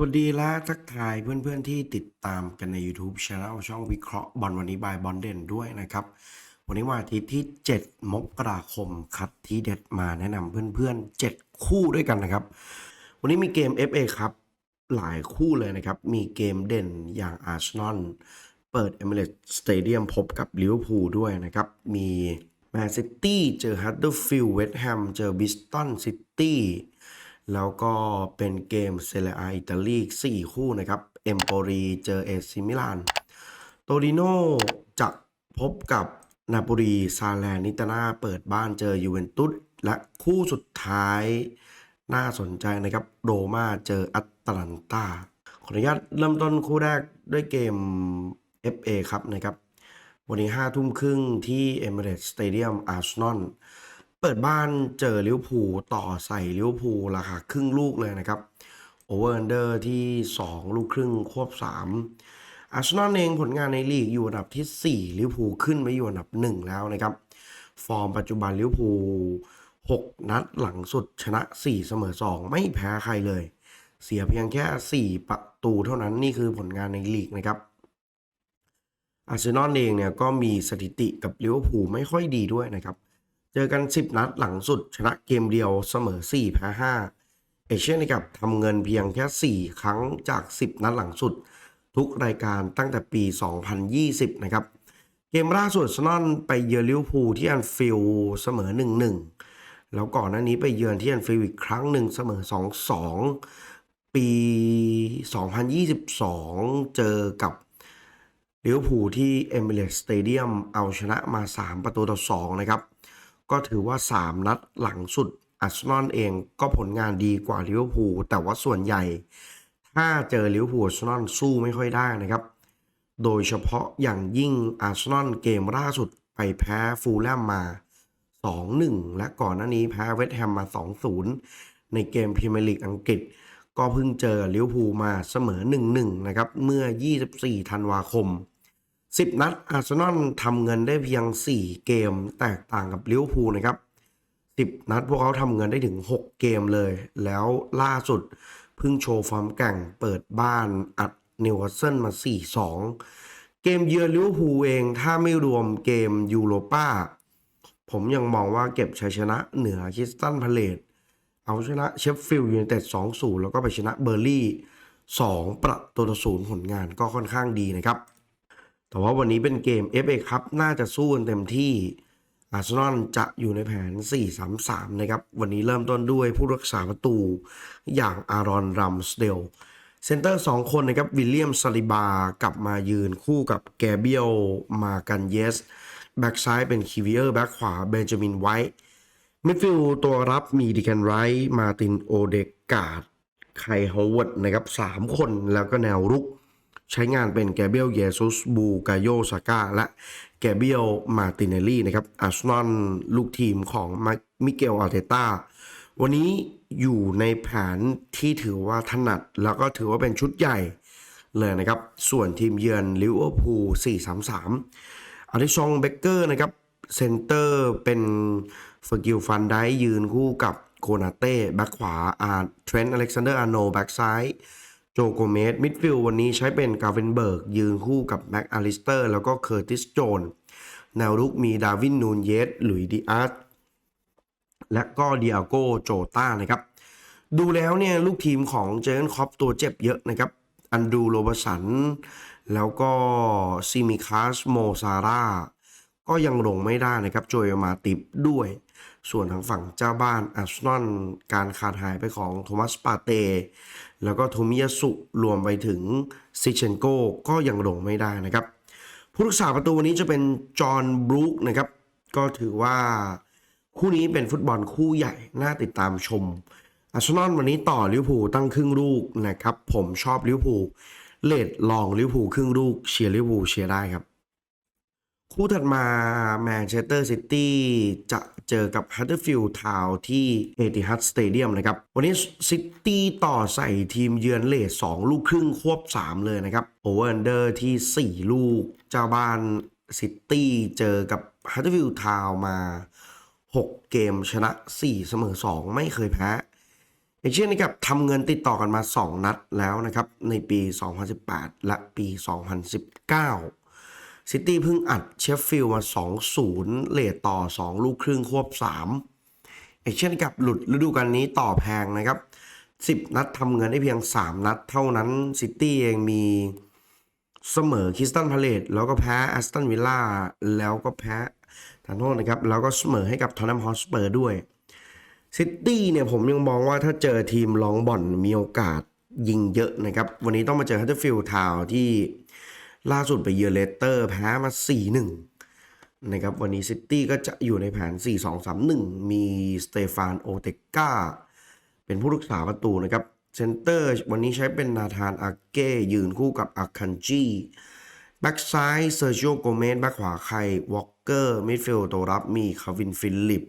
สวัสดีและทักทายเพื่อนๆที่ติดตามกันใน YouTube Channel ช่องวิเคราะห์บอลวันนี้บายบอลเด่นด้วยนะครับ วันนี้วันอาทิตย์ที่ 7 มกราคมคัดที่เด็ดมาแนะนำเพื่อนๆ 7 คู่ด้วยกันนะครับ วันนี้มีเกม FA ครับหลายคู่เลยนะครับ มีเกมเด่นอย่างอาร์เซนอลเปิด Emirates Stadium พบกับลิเวอร์พูลด้วยนะครับ มีแมนซิตี้เจอฮัตเตอร์ฟิลด์เวสต์แฮมเจอบิสตันซิตี้ แล้วก็เป็นเกมเซเรียอาอิตาลี4คู่นะครับ เอมโปรีเจอเอซิมิลาน โตริโนจะพบกับนาโปลีซาแลนิตานาเปิดบ้านเจอยูเวนตุสและคู่สุดท้ายน่าสนใจนะครับ โรมาเจออัตแลนตาขออนุญาตเริ่มต้นคู่แรกด้วยเกม FA ครับนะครับ วันนี้5ทุ่มครึ่งที่ Emirates Stadium อาร์ เปิดบ้านเจอลิเวอร์พูลต่อใส่ลิเวอร์พูลราคาครึ่งลูกเลยนะครับโอเวอร์ n นเดอร์ที่ 2 ลูกครึ่งควบ 3 อาร์เซนอลเองผลงานในลีกอยู่อันดับที่ 4ลิเวอร์พูลขึ้นไปอยู่อันดับ 1 แล้วนะครับ ฟอร์มปัจจุบันลิเวอร์พูล6 นัดหลังสุดชนะ 4 เสมอ 2 ไม่แพ้ใครเลย เสียเพียงแค่ 4 ประตูเท่านั้นนี่คือผลงานในลีกนะครับอาร์เซนอลเองเนี่ยก็มีสถิติกับลิเวอร์พูลไม่ค่อยดีด้วยนะครับ เจอกัน 10 นัดหลังสุด ชนะเกมเดียวเสมอ 4 แพ้ 5 เอเชียนกับทำเงินเพียงแค่ 4 ครั้งจาก 10 นัดหลังสุด ทุกรายการตั้งแต่ปี 2020 นะครับ เกมล่าสุดซนอลไปเยือนลิเวอร์พูลที่อันฟิลเสมอ 1-1 แล้วก่อนหน้านี้ไปเยือนที่อันฟิลอีกครั้งหนึ่งเสมอ 2-2 ปี 2022 เจอกับลิเวอร์พูลที่เอมิเรตสเตเดียมเอาชนะมา 3 ประตูต่อ 2 นะครับ ก็ถือว่า 3 นัดหลังสุดอาร์เซนอลเองก็ผลงานดีกว่าลิเวอร์พูลแต่ว่าส่วนใหญ่ ถ้าเจอลิเวอร์พูลอาร์เซนอลสู้ไม่ค่อยได้นะครับ โดยเฉพาะอย่างยิ่งอาร์เซนอลเกมล่าสุดไปแพ้ฟูลแลมมา 2-1 และก่อนหน้านี้แพ้เวสต์แฮมมา 2-0 ในเกมพรีเมียร์ลีกอังกฤษ ก็เพิ่งเจอลิเวอร์พูลมาเสมอ 1-1 นะครับ เมื่อ 24 ธันวาคม 10 นัดอาร์เซนอลทำเงินได้เพียง 4 เกม แตกต่างกับลิเวอร์พูลนะครับ 10 นัดพวกเขาทำเงินได้ถึง 6 เกมเลย แล้วล่าสุดเพิ่งโชว์ฟอร์มแก่งเปิดบ้านอัดนิวคาสเซิลมา 4-2 เกมเยือนลิเวอร์พูลเองถ้าไม่รวมเกมยูโรป้า ผมยังมองว่าเก็บชัยชนะเหนือคิสตันพาเลตเอาชนะเชฟฟิลด์ยูไนเต็ด 2-0 แล้วก็ไปชนะเบอร์ลี่ 2 ประตูต่อศูนย์ผลงานก็ค่อนข้างดีนะครับ แต่ว่าวันนี้เป็นเกม FA ครับน่าจะสู้กันเต็มที่อาร์เซนอลจะอยู่ในแผน 4-3-3 นะครับ วันนี้เริ่มต้นด้วยผู้รักษาประตูอย่างอารอนรัมสเดลเซนเตอร์ 2 คนนะครับ วิลเลียมซาลิบากลับมายืนคู่กับแกเบียลมากันเยส แบ็กซ้ายเป็นคีเวียร์ แบ็กขวาเบนจามินไวท์มิดฟิลด์ตัวรับมีดิแคนไรท์มาตินโอเดกาดไคฮาวเวิร์ดนะครับ 3 คนแล้วก็แนวรุก ใช้งานเป็นแกเบียลเยซุสบูกาโยซาก้าและแกเบียลมาติเนลลี่นะครับอาร์เซนอลลูกทีมของมิเกลอาร์เตต้าวันนี้อยู่ในแผนที่ถือว่าถนัด แล้วก็ถือว่าเป็นชุดใหญ่เลยนะครับ ส่วนทีมเยือนลิเวอร์พูล4-3-3อาริชองเบเกอร์นะครับเซนเตอร์เป็นเฟอร์กิลฟันไดยืนคู่กับโคนาเต้แบ็คขวาอาร์เทรนต์อเล็กซานเดอร์อาร์โนแบ็คซ้าย จโกเมสมิดฟิลด์วันนี้ใช้เป็นกาเวนเบิร์กยืนคู่กับแม็กอลิสเตอร์แล้วก็เคอร์ติสโจนแนวรุกมีดาวินนูนเยสหลุยดิอาร์ตและก็เดียโกโจต้านะครับ ดูแล้วเนี่ยลูกทีมของเจนคอปตัวเจ็บเยอะนะครับ อันดูโรบสัน แล้วก็ซิมิคัสโมซาร่าก็ยังลงไม่ได้นะครับโจยมาติบด้วย ส่วนทางฝั่งเจ้าบ้านอาร์เซนอลการขาดหายไปของโทมัสปาเต แล้วก็โทมิยาสุรวมไปถึงซิเชนโกก็ยังลงไม่ได้นะครับ ผู้รักษาประตูวันนี้จะเป็นจอห์นบรูคนะครับ ก็ถือว่าคู่นี้เป็นฟุตบอลคู่ใหญ่ น่าติดตามชม อาร์เซนอลวันนี้ต่อลิเวอร์พูลตั้งครึ่งลูกนะครับ ผมชอบลิเวอร์พูลเลดลองลิเวอร์พูลครึ่งลูกเชียร์ลิเวอร์พูลเชียร์ได้ครับ คู่ถัดมาแมนเชสเตอร์ซิตี้จะเจอกับฮัตเตอร์ฟิลด์ทาวที่เอติฮัดสเตเดียมนะครับ วันนี้ซิตี้ต่อใส่ทีมเยือนเลท2ลูกครึ่งควบ 3 เลยนะครับโอเวอร์เดอร์ที่ 4 ลูก เจ้าบ้านซิตี้เจอกับฮัตเตอร์ฟิลด์ทาวมา 6 เกมชนะ 4 เสมอ 2 ไม่เคยแพ้เอเชียนนะครับทำเงินติดต่อกันมา 2 นัดแล้วนะครับ ในปี 2018 และปี 2019 ซิตี้เพิ่งอัดเชฟฟิลด์มา 2-0 เลทต่อ 2 ลูกครึ่งควบ 3 เอเชียนกับหลุดฤดูกาลนี้ต่อแพงนะครับ 10 นัดทำเงินได้เพียง 3 นัดเท่านั้นซิตี้เองมีเสมอคริสตันพาเลตแล้วก็แพ้แอสตันวิลล่าแล้วก็แพ้ทานโทษนะครับ แล้วก็เสมอให้กับทอนแนมฮอสเปอร์ด้วยซิตี้เนี่ยผมยังมองว่าถ้าเจอทีมลองบอลมีโอกาสยิงเยอะนะครับ วันนี้ต้องมาเจอฮัตเตอร์ฟิลด์ทาวที่ ล่าสุดไปเยือนเลสเตอร์แพ้มา 4-1 นะครับ วันนี้ซิตี้ก็จะอยู่ในแผน 4-2-3-1 มีสเตฟานโอเตกาเป็นผู้รักษาประตูนะครับเซนเตอร์ วันนี้ใช้เป็นนาธานอาเก้ยืนคู่กับอาคันจีแบ็กซ้ายเซอร์จิโอโกเมสแบ็กขวาไควอลเกอร์มิดฟิลด์ตัวรับมีคาวินฟิลลิป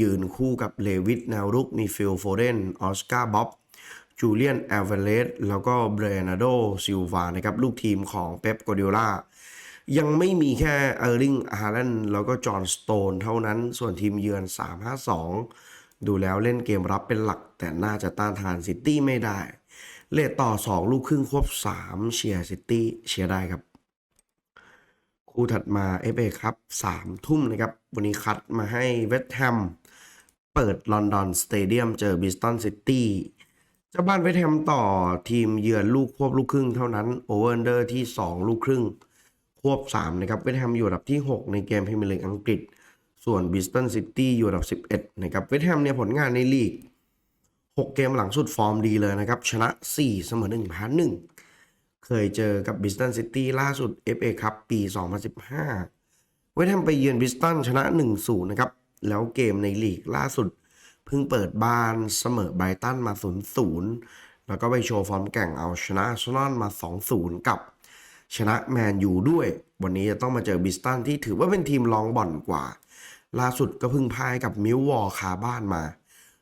ยืนคู่กับเลวิตแนวรุกมีฟิลโฟเดนออสการ์บ๊อบ จูเลียนแอลเวเลสแล้วก็เบรนาโดซิลวานะครับลูกทีมของเป๊ปก a ดิโอลายังไม่มีแค่เออร์ลิงฮาร์แลนแล้วก็จอห์นสโตนเท่านั้นส่วนทีมเยือน 3-5-2 ดูแล้วเล่นเกมรับเป็นหลัก แต่น่าจะต้านทานซิตี้ไม่ได้ เลทต่อ 2 ลูกครึ่งควบ 3 เชียร์ซิตี้เชียร์ได้ครับ คู่ถัดมา FA ครับ3ทุ่มนะครับ วันนี้คัดมาให้เวสต์แฮมเปิดลอนดอนสเตเดียมเจอบิสตันซิตี้ เจ้าบ้านเวสต์แฮมต่อทีมเยือนลูกควบลูกครึ่งเท่านั้นโอเวอร์เดอร์ที่ 2 ลูกครึ่ง ควบ 3 นะครับเวสต์แฮมอยู่อันดับที่ 6 ในเกมพรีเมียร์ลีกอังกฤษ ส่วนบิสตันซิตี้อยู่อันดับ 11 นะครับเวสต์แฮมเนี่ยผลงานในลีก 6 เกมหลังสุดฟอร์มดีเลยนะครับ ชนะ 4 เสมอ1แพ้1เคยเจอกับบิสตันซิตี้ล่าสุด FA ครับปี 2015 เวสต์แฮมไปเยือนบิสตันชนะ 1-0 นะครับแล้วเกมในลีกล่าสุด เพิ่งเปิดบ้านเสมอไบรตันมา 0-0 แล้วก็ไปโชว์ฟอร์มแก่งเอาชนะอาร์เซนอลมา 2-0 กับชนะแมนยูด้วย วันนี้จะต้องมาเจอบิสตันที่ถือว่าเป็นทีมรองบ่อนกว่า ล่าสุดก็เพิ่งพ่ายกับมิลวอลคาบ้านมา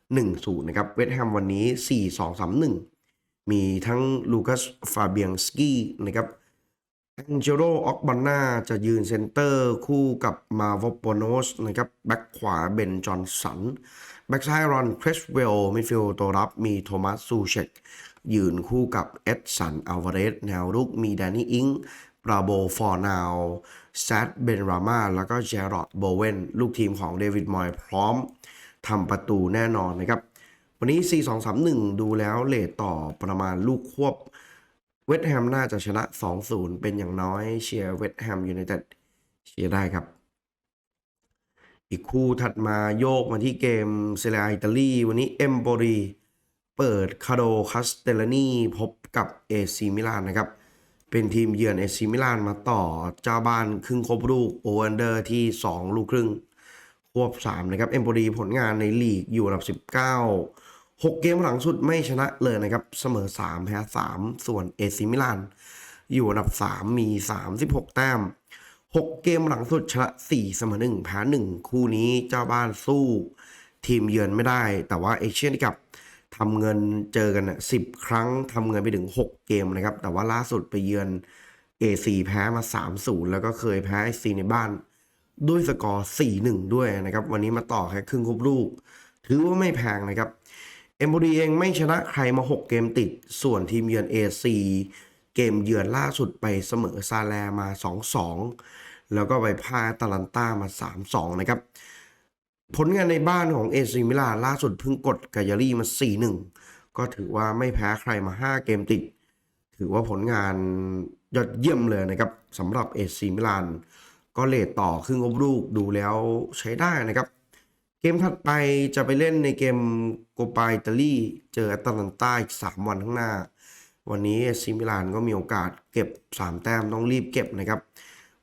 1-0 นะครับ เวสต์แฮมวันนี้ 4-2-3-1 มีทั้งลูคัสฟาเบียงสกี้นะครับแองเจโรออกบอนนาจะยืนเซนเตอร์คู่กับมาวโปโนสนะครับ แบ็กขวาเบนจอนสัน แบ็กซ้ายรอนครสเวลมิดฟิลด์ตัวรับมีโทมัสซูเชกยืนคู่กับเอ็ดสันอัลวาเรสแนวรุกมีแดนนี่อิงปราโบฟอร์นาวแซดเบนรามาแล้วก็เจรอดโบเวนลูกทีมของเดวิดมอยพร้อมทำประตูแน่นอนนะครับ วันนี้ 4-2-3-1 ดูแล้วเลทต่อประมาณลูกควบ เวสต์แฮมน่าจะชนะ 2-0 เป็นอย่างน้อยเชียร์เวสต์แฮมยูไนเต็ดเชียร์ได้ครับ อีกคู่ถัดมาโยกมาที่เกมเซเรียอิตาลีวันนี้เอมโบรีเปิดคาโดคาสเตลานีพบกับเอซีมิลานนะครับ เป็นทีมเยือนเอซีมิลานมาต่อเจ้าบ้านครึ่งครบลูกโอเวอร์เดอร์ที่ 2 ลูกครึ่งควบ 3 นะครับ เอมโบรีผลงานในลีกอยู่อันดับ 19 6 เกมหลังสุดไม่ชนะเลยนะครับ เสมอ 3 แพ้ 3 ส่วนเอซิมิลาน อยู่อันดับ 3 มี 36 แต้ม 6 เกมหลังสุดชนะ4เสมอ1แพ้1คู่นี้เจ้าบ้านสู้ ทีมเยือนไม่ได้ แต่ว่าเอเชียนกับทำเงินเจอกันนะ10ครั้งทำเงินไปถึง 6 เกมนะครับ แต่ว่าล่าสุดไปเยือน AC แพ้มา 3-0 แล้วก็เคยแพ้ AC ในบ้าน ด้วยสกอร์ 4-1 ด้วยนะครับ วันนี้มาต่อแค่ครึ่งครบลูก ถือว่าไม่แพงนะครับเอมโบดีเองไม่ชนะใครมา 6 เกมติด ส่วนทีมเยือน AC เกมเยือนล่าสุดไปเสมอซาแลมา 2-2 แล้วก็ไปพาตาลันต้ามา 3-2 นะครับ ผลงานในบ้านของเอซิมิลานล่าสุดเพิ่งกดกายารี่มา 4-1 ก็ถือว่าไม่แพ้ใครมา 5 เกมติด ถือว่าผลงานยอดเยี่ยมเลยนะครับสำหรับเอซิมิลานก็เลทต่อครึ่งอบลูกดูแล้วใช้ได้นะครับ เกมถัดไปจะไปเล่นในเกมโกปาอิตาลีเจอแอตแลนตาอีก 3 วันข้างหน้า วันนี้เอซิมิลานก็มีโอกาสเก็บ 3 แต้มต้องรีบเก็บนะครับ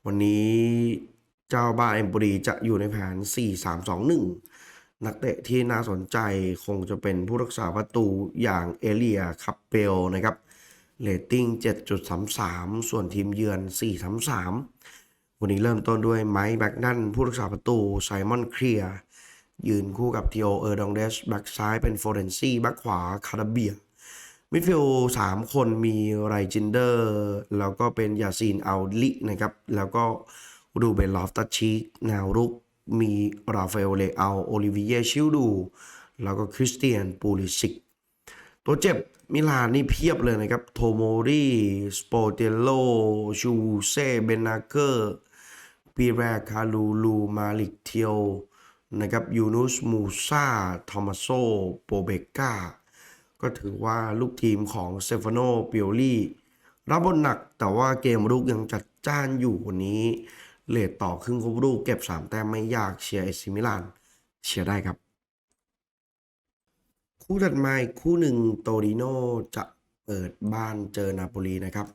วันนี้เจ้าบ้านเอมโปรีจะอยู่ในแผน 4-3-2-1 นักเตะที่น่าสนใจคงจะเป็นผู้รักษาประตูอย่างเอเลียคัปเปลนะครับเรตติ้ง 7.33 ส่วนทีมเยือน 4-3-3 วันนี้เริ่มต้นด้วยไมค์แบ็กนันผู้รักษาประตูไซมอนเคลียยืนคู่กับทีโอเออร์ดองเดสแบ็กซ้ายเป็นโฟเรนซี่แบ็กขวาคาราเบีย มิดฟิลด์สามคนมีไรจินเดอร์ แล้วก็เป็นยาซีนอัลลินะครับ แล้วก็รูเบนลอฟตัชชีกแนวรุก มีราฟาเอลเลอาโอลิเวียชิลดู แล้วก็คริสเตียนปูลิซิก ตัวเจ็บมิลานนี่เพียบเลยนะครับ โทโมรีสโปเตโล ชูเซเบนาเกอร์ปีแรคาลูลูมาลิกเทียวนะครับยูนุสมูซาทอมัสโซโปเบกา ก็ถือว่าลูกทีมของเซฟานโนเปียลี่รับบทหนักแต่ว่าเกมรุกยังจัดจ้านอยู่วันนี้เลทต่อครึ่งครบรูปเก็บ 3 แต้มไม่ยากเชียร์เอซิมิลานเชียร์ได้ครับ คู่ถัดมาอีกคู่หนึ่งโตริโนจะเปิดบ้านเจอนาโปลีนะครับ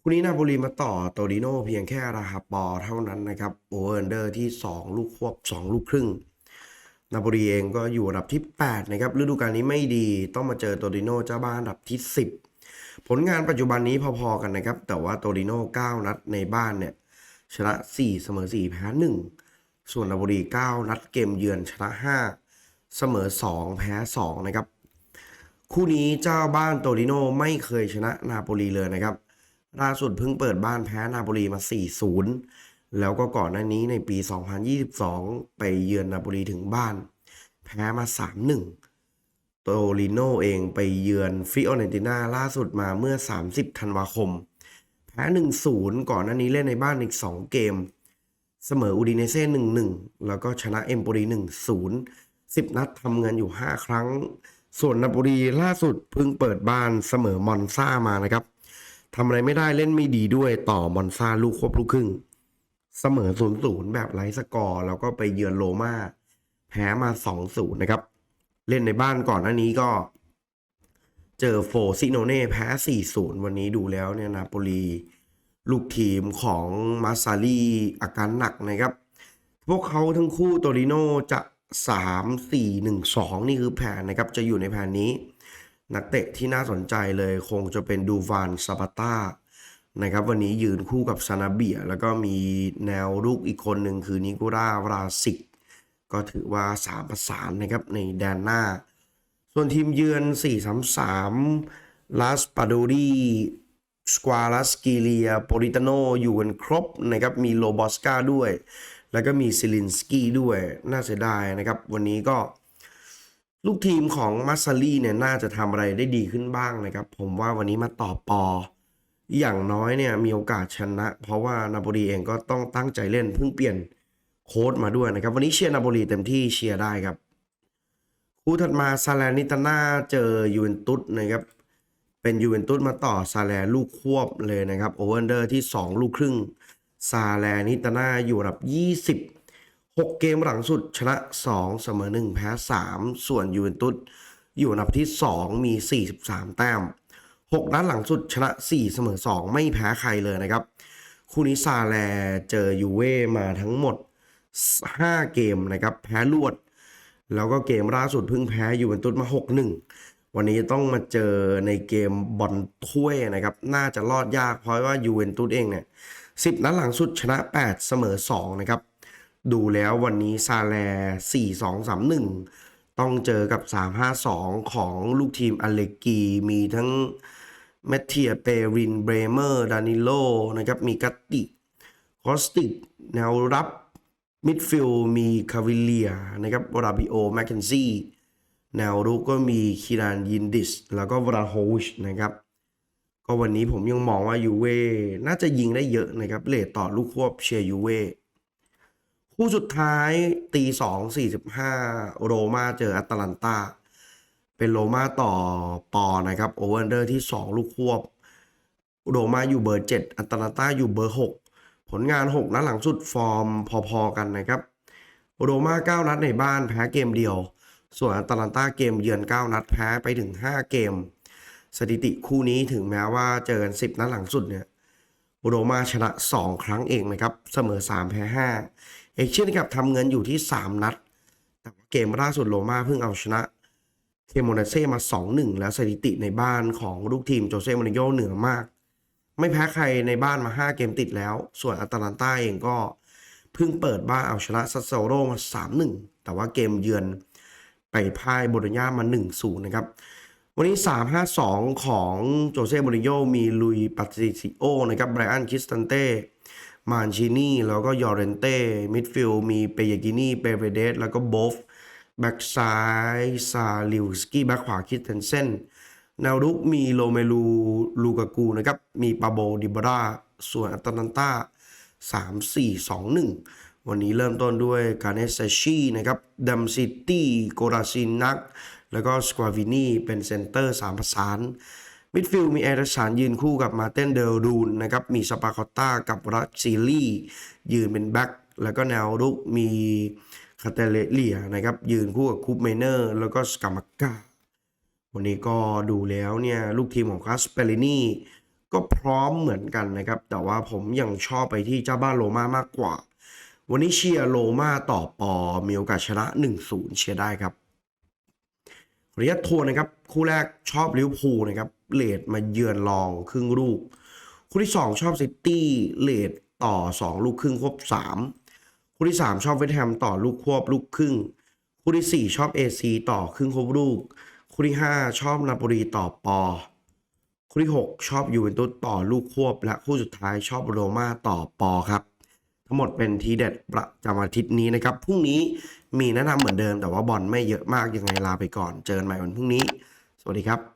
คู่นี้นาโปลีมาต่อโตริโนเพียงแค่ราฮาปอเท่านั้นนะครับโอเวอร์เดอร์ที่ 2 ลูกควบ 2 ลูกครึ่ง นาโปลีเองก็อยู่อันดับที่ 8 นะครับฤดูกาลนี้ไม่ดีต้องมาเจอโตริโนเจ้าบ้านอันดับที่ 10 ผลงานปัจจุบันนี้พอๆกันนะครับ แต่ว่าโตริโน9นัดในบ้านเนี่ยชนะ 4 เสมอ 4 แพ้ 1 ส่วนนาโปลี9นัดเกมเยือนชนะ 5 เสมอ 2 แพ้ 2 นะครับ คู่นี้เจ้าบ้านโตริโนไม่เคยชนะนาโปลีเลยนะครับล่าสุดเพิ่งเปิดบ้านแพ้นาโปลีมา 4-0 แล้วก็ก่อนหน้านี้ในปี 2022 ไปเยือนนาโปลีถึงบ้าน แพ้มา 3-1 โตริโนเองไปเยือนฟิโอเนติน่าล่าสุดมาเมื่อ 30 ธันวาคม แพ้ 1-0 ก่อนหน้านี้เล่นในบ้านอีก 2 เกม เสมออูดิเนเซ่ 1-1 แล้วก็ชนะเอมโปรี1-0 10 นัดทำเงินอยู่ 5 ครั้ง ส่วนนาโปลีล่าสุดเพิ่งเปิดบ้านเสมอมอนซ่ามานะครับทำอะไรไม่ได้เล่นไม่ดีด้วยต่อมอนซ่าลูกควบลูกครึ่ง เสมอ0-0แบบไร้สกอร์แล้วก็ไปเยือนโรม่าแพ้มา2-0นย์นะครับ เล่นในบ้านก่อนหน้านี้ก็ เจอโฟซิโนเน่แพ้4-0วันนี้ดูแล้วเนี่ยนาโปลีลูกทีมของมาซาลีอาการหนักนะครับ พวกเขาทั้งคู่โตริโนจะ 3 4 1 2 นี่คือแผนนะครับ จะอยู่ในแผนนี้ นักเตะที่น่าสนใจเลยคงจะเป็นดูวานซาปาต้า นะครับวันนี้ยืนคู่กับซานาเบีย แล้วก็มีแนวรุกอีกคนหนึ่งคือนิโกราวราซิก ก็ถือว่าสามประสานนะครับในแดนหน้า ส่วนทีมเยือน 4-3-3 ลาสปาโดรีสควาลัสกิเลียโปริตาโนอยู่กันครบนะครับมีโลบอสกาด้วย แล้วก็มีซิลินสกี้ด้วย น่าเสียดายนะครับ วันนี้ก็ ลูกทีมของมัสซารีเนี่ยน่าจะทำอะไรได้ดีขึ้นบ้างนะครับ ผมว่าวันนี้มาต่อปอ อย่างน้อยเนี่ยมีโอกาสชนะ เพราะว่านาโปลีเองก็ต้องตั้งใจเล่นเพิ่งเปลี่ยนโค้ดมาด้วยนะครับ วันนี้เชียร์นาโปลีเต็มที่เชียร์ได้ครับ คู่ถัดมาซาแลนิตาน่าเจอยูเวนตุสนะครับเป็นยูเวนตุสมาต่อซาแลลูกควบเลยนะครับโอเวอร์เดอร์ที่ 2 ลูกครึ่งซาแลนิตาน่าอยู่อันดับ 20 6 เกมหลังสุดชนะ 2 เสมอ 1 แพ้ 3 ส่วนยูเวนตุสอยู่อันดับที่ 2 มี 43 แต้ม 6นัดหลังสุดชนะ 4 เสมอ 2 ไม่แพ้ใครเลยนะครับ คู่นี้ซาแลเจอยูเว่มาทั้งหมด 5 เกมนะครับ แพ้รวด แล้วก็เกมล่าสุดเพิ่งแพ้ยูเวนตุสมา 6-1 วันนี้ต้องมาเจอในเกมบอลถ้วยนะครับ น่าจะรอดยากเพราะว่ายูเวนตุสเองเนี่ย10 นัดหลังสุดชนะ 8 เสมอ 2 นะครับ ดูแล้ววันนี้ซาแล4-2-3-1 ต้องเจอกับ 3-5-2 ของลูกทีมอเลกีมีทั้งแมทเทียเปรินเบรเมอร์ดานิโลนะครับมีกัตติคอสติกแนวรับมิดฟิลมีคาวิเลียนะครับวราบิโอแมคเคนซี่แนวรุกก็มีคิรานยินดิส แล้วก็วราโฮวิชนะครับ ก็วันนี้ผมยังมองว่ายูเว่น่าจะยิงได้เยอะนะครับเลทต่อลูกควบเชียร์ยูเว่ คู่สุดท้ายตีสองสี่สิบห้าโรมาเจอแอตแลนตาเป็นโรมาต่อปอนะครับโอเวอร์เดอร์ที่ 2 ลูกควบ โรมาอยู่เบอร์ 7 อัตแลนตาอยู่เบอร์ 6 ผลงาน 6 นัดหลังสุดฟอร์มพอๆกันนะครับ โรม่า9นัดในบ้านแพ้เกมเดียว ส่วนอัตแลนตาเกมเยือน 9 นัดแพ้ไปถึง 5 เกม สถิติคู่นี้ถึงแม้ว่าเจอกัน 10 นัดหลังสุดเนี่ยโรม่าชนะ 2 ครั้งเองนะครับ เสมอ 3 แพ้ 5 เอกเช่นกับทำเงินอยู่ที่ 3 นัด แต่ว่าเกมล่าสุดโรม่าเพิ่งเอาชนะเคโมนาเซ่มา 2-1 แล้วสถิติในบ้านของลูกทีมโจเซ่มาริโยเหนือมาก ไม่แพ้ใครในบ้านมา 5 เกมติดแล้ว ส่วนอัตแลนต้าเองก็เพิ่งเปิดบ้านเอาชนะซัสโซโรมา 3-1 แต่ว่าเกมเยือนไปพ่ายโบโลญามา 1-0 นะครับ วันนี้ 3-5-2 ของโจเซ่โมริโยมีลุยปัตติซิโอนะครับไบรอันคิสตันเต้ มานชินีแล้วก็ยอร์เรนเต้มิดฟิลมีเปยกินีเปเรเดสแล้วก็โบฟแบ็กซ้ายซาลิวสกี้แบ็กขวาคิดเทนเซนแนวรุกมีโลเมลูลูกากูนะครับ มีปาโบดิบราส่วนอัตแลนตา3 4 2 1 วันนี้เริ่มต้นด้วยกาเนสชีนะครับดัมซิตี้โกราซินนัก แล้วก็สควาวินีเป็นเซนเตอร์3ประสาน มิดฟิลด์มีแอร์สันยืนคู่กับมาเตนเดลรูนนะครับมีสปาคอตตากับรัสซิลี่ยืนเป็นแบ็คแล้วก็แนวรุกมีคาเตเลเลียนะครับยืนคู่กับคูปเมเนอร์แล้วก็สกามักกาวันนี้ก็ดูแล้วเนี่ยลูกทีมของคาสเปรินีก็พร้อมเหมือนกันนะครับ แต่ว่าผมยังชอบไปที่เจ้าบ้านโรมามากกว่า วันนี้เชียร์โรม่าต่อปอมีโอกาสชนะ 1-0 เชียร์ได้ครับ ขออนุญาตทนนะครับ คู่แรกชอบลิเวอร์พูลนะครับเลดมาเยือนลองครึ่งลูก คู่ที่ 2 ชอบซิตี้เลดต่อ 2 ลูกครึ่งควบ 3 คู่ที่ 3 ชอบเวสต์แฮมต่อลูกควบลูกครึ่ง คู่ที่ 4 ชอบเอซีต่อครึ่งควบลูก คู่ที่ 5 ชอบนาโปลีต่อปอ คู่ที่ 6 ชอบยูเวนตุสต่อลูกควบ และคู่สุดท้ายชอบโรม่าต่อปอครับ ทั้งหมดเป็นทีเด็ดประจำอาทิตย์นี้นะครับพรุ่งนี้มีแนะนำเหมือนเดิมแต่ว่าบอลไม่เยอะมากยังไงลาไปก่อน เจอกันใหม่วันพรุ่งนี้ สวัสดีครับ